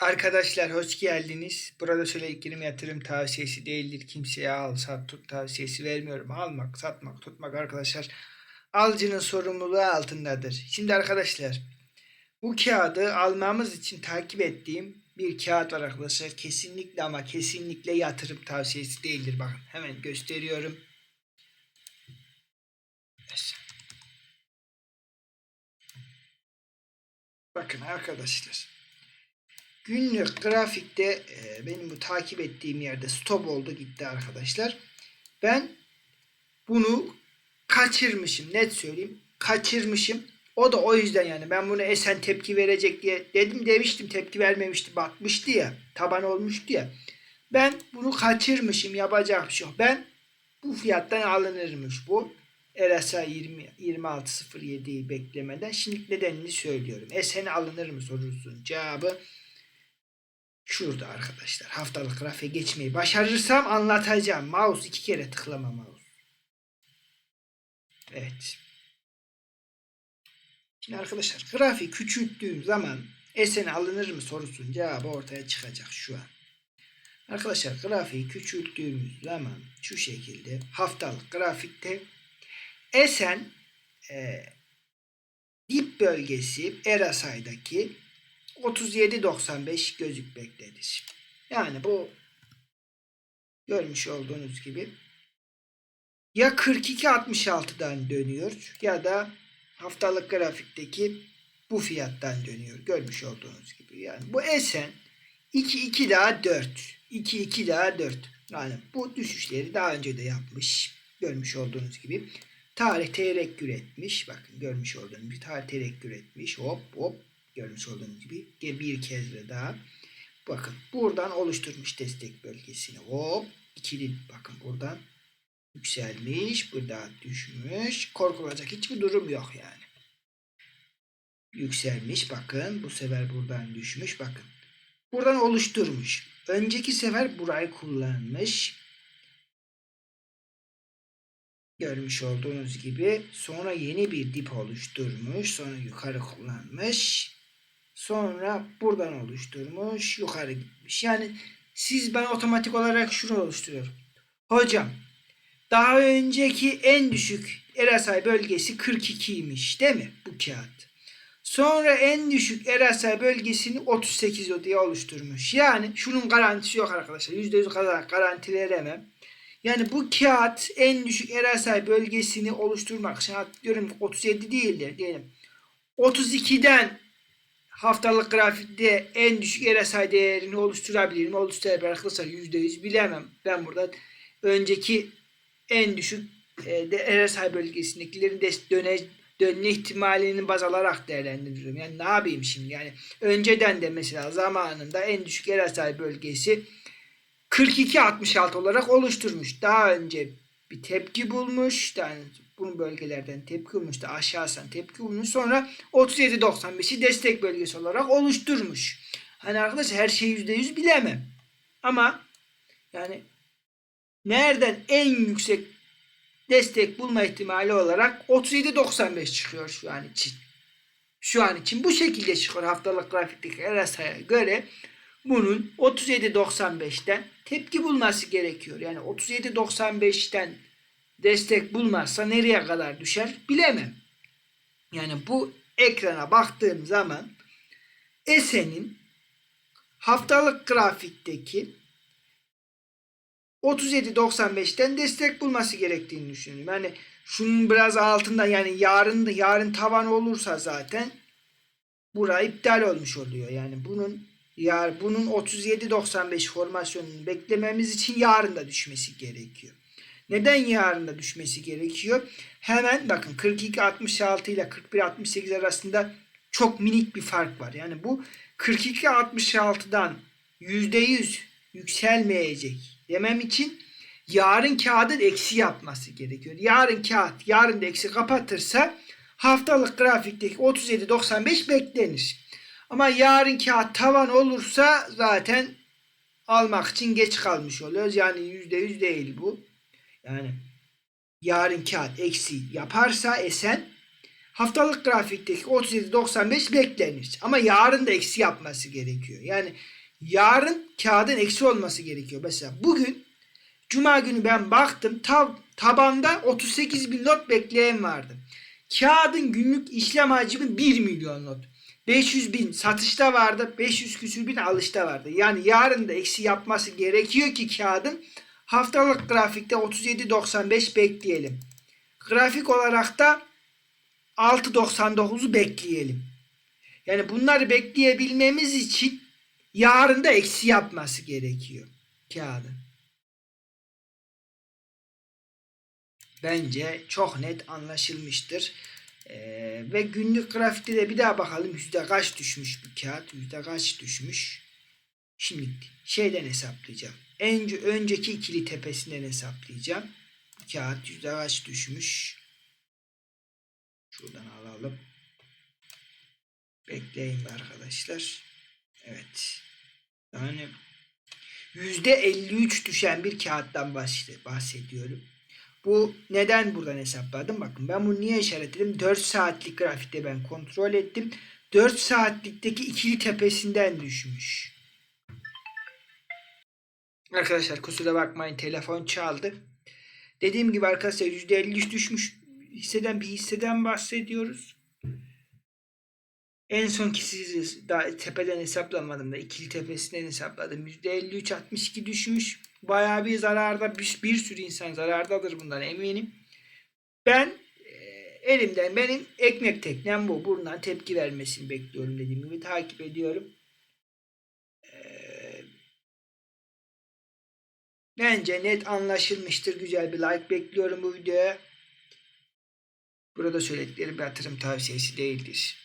Arkadaşlar hoş geldiniz. Burada şöyle girim yatırım tavsiyesi değildir. Kimseye al sat tut tavsiyesi vermiyorum. Almak, satmak, tutmak arkadaşlar alıcının sorumluluğu altındadır. Şimdi arkadaşlar bu kağıdı almamız için takip ettiğim bir kağıt var arkadaşlar. Kesinlikle ama kesinlikle yatırım tavsiyesi değildir. Bakın hemen gösteriyorum. Bakın arkadaşlar. Günlük grafikte e, benim bu takip ettiğim yerde stop oldu gitti arkadaşlar. Ben bunu kaçırmışım net söyleyeyim. Kaçırmışım. O da o yüzden yani ben bunu esen tepki verecek diye dedim demiştim tepki vermemişti batmıştı ya taban olmuştu ya. Ben bunu kaçırmışım yapacak bir şey yok. Ben bu fiyattan alınırmış bu. RSA 20, 26.07'yi beklemeden şimdi nedenini söylüyorum. Esen alınır mı sorusunun cevabı şurada arkadaşlar. Haftalık grafiğe geçmeyi başarırsam anlatacağım. Mouse iki kere tıklama mouse. Evet. Şimdi arkadaşlar grafiği küçülttüğüm zaman esen alınır mı sorusunun cevabı ortaya çıkacak şu an. Arkadaşlar grafiği küçülttüğümüz zaman şu şekilde haftalık grafikte Esen e, dip bölgesi RSI'daki 37.95 gözükmektedir. Yani bu görmüş olduğunuz gibi ya 42.66'dan dönüyor ya da haftalık grafikteki bu fiyattan dönüyor. Görmüş olduğunuz gibi. Yani bu esen 2 2 daha 4. 2 2 daha 4. Yani bu düşüşleri daha önce de yapmış. Görmüş olduğunuz gibi. Tarih terekkür etmiş. Bakın görmüş olduğunuz gibi tarih terekkür etmiş. Hop hop görmüş olduğunuz gibi bir kez de daha. Bakın buradan oluşturmuş destek bölgesini. Hop ikili bakın buradan yükselmiş. Burada düşmüş. Korkulacak hiçbir durum yok yani. Yükselmiş bakın. Bu sefer buradan düşmüş bakın. Buradan oluşturmuş. Önceki sefer burayı kullanmış görmüş olduğunuz gibi sonra yeni bir dip oluşturmuş sonra yukarı kullanmış sonra buradan oluşturmuş yukarı gitmiş. Yani siz ben otomatik olarak şunu oluşturuyorum. Hocam daha önceki en düşük RSI bölgesi 42'ymiş değil mi bu kağıt? Sonra en düşük RSI bölgesini 38 diye oluşturmuş. Yani şunun garantisi yok arkadaşlar %100 kadar garanti veremem yani bu kağıt en düşük RSI bölgesini oluşturmak için diyorum 37 değildir diyelim. 32'den haftalık grafikte en düşük RSI değerini oluşturabilir mi? Oluşturabilir arkadaşlar %100 bilemem. Ben burada önceki en düşük e, RSI bölgesindekilerin de döne, dönme ihtimalini baz alarak değerlendiriyorum. Yani ne yapayım şimdi? Yani önceden de mesela zamanında en düşük RSI bölgesi 42-66 olarak oluşturmuş. Daha önce bir tepki bulmuş. Yani bunu bölgelerden tepki bulmuş da aşağısan tepki bulmuş. Sonra 37-95'i destek bölgesi olarak oluşturmuş. Hani arkadaşlar her şeyi %100 bilemem. Ama yani nereden en yüksek destek bulma ihtimali olarak 37-95 çıkıyor şu an için. Şu an için bu şekilde çıkıyor haftalık grafikteki RSI'ye göre bunun 37.95'ten tepki bulması gerekiyor. Yani 37.95'ten destek bulmazsa nereye kadar düşer bilemem. Yani bu ekrana baktığım zaman Esen'in haftalık grafikteki 37.95'ten destek bulması gerektiğini düşünüyorum. Yani şunun biraz altında yani yarın yarın tavan olursa zaten burayı iptal olmuş oluyor. Yani bunun Yar, bunun 37-95 formasyonunu beklememiz için yarın da düşmesi gerekiyor. Neden yarın da düşmesi gerekiyor? Hemen bakın 42-66 ile 41-68 arasında çok minik bir fark var. Yani bu 42-66'dan %100 yükselmeyecek demem için yarın kağıdın eksi yapması gerekiyor. Yarın kağıt yarın da eksi kapatırsa haftalık grafikteki 37-95 beklenir. Ama yarın kağıt tavan olursa zaten almak için geç kalmış oluyoruz. Yani yüzde yüz değil bu. Yani yarın kağıt eksi yaparsa esen haftalık grafikteki 37.95 beklenir. Ama yarın da eksi yapması gerekiyor. Yani yarın kağıdın eksi olması gerekiyor. Mesela bugün Cuma günü ben baktım tab tabanda 38 bin not bekleyen vardı. Kağıdın günlük işlem hacmi 1 milyon not. 500 bin satışta vardı. 500 küsür bin alışta vardı. Yani yarın da eksi yapması gerekiyor ki kağıdın haftalık grafikte 37.95 bekleyelim. Grafik olarak da 6.99'u bekleyelim. Yani bunları bekleyebilmemiz için yarın da eksi yapması gerekiyor kağıdın. Bence çok net anlaşılmıştır. Ee, ve günlük grafikte de bir daha bakalım yüzde kaç düşmüş bu kağıt yüzde kaç düşmüş. Şimdi şeyden hesaplayacağım. Önce önceki ikili tepesinden hesaplayacağım. Kağıt yüzde kaç düşmüş. Şuradan alalım. Bekleyin arkadaşlar. Evet. Yani yüzde 53 düşen bir kağıttan bahsediyorum. Bu neden buradan hesapladım? Bakın ben bunu niye işaretledim? 4 saatlik grafikte ben kontrol ettim. 4 saatlikteki ikili tepesinden düşmüş. Arkadaşlar kusura bakmayın telefon çaldı. Dediğim gibi arkadaşlar %53 düşmüş hisseden bir hisseden bahsediyoruz. En son ki siz daha tepeden hesaplamadım da ikili tepesinden hesapladım. %53 62 düşmüş. Bayağı bir zararda bir, bir sürü insan zarardadır bundan eminim. Ben e, elimden benim ekmek teknem bu. Buradan tepki vermesini bekliyorum dediğim gibi takip ediyorum. E, bence net anlaşılmıştır. Güzel bir like bekliyorum bu videoya. Burada söyledikleri bir yatırım tavsiyesi değildir.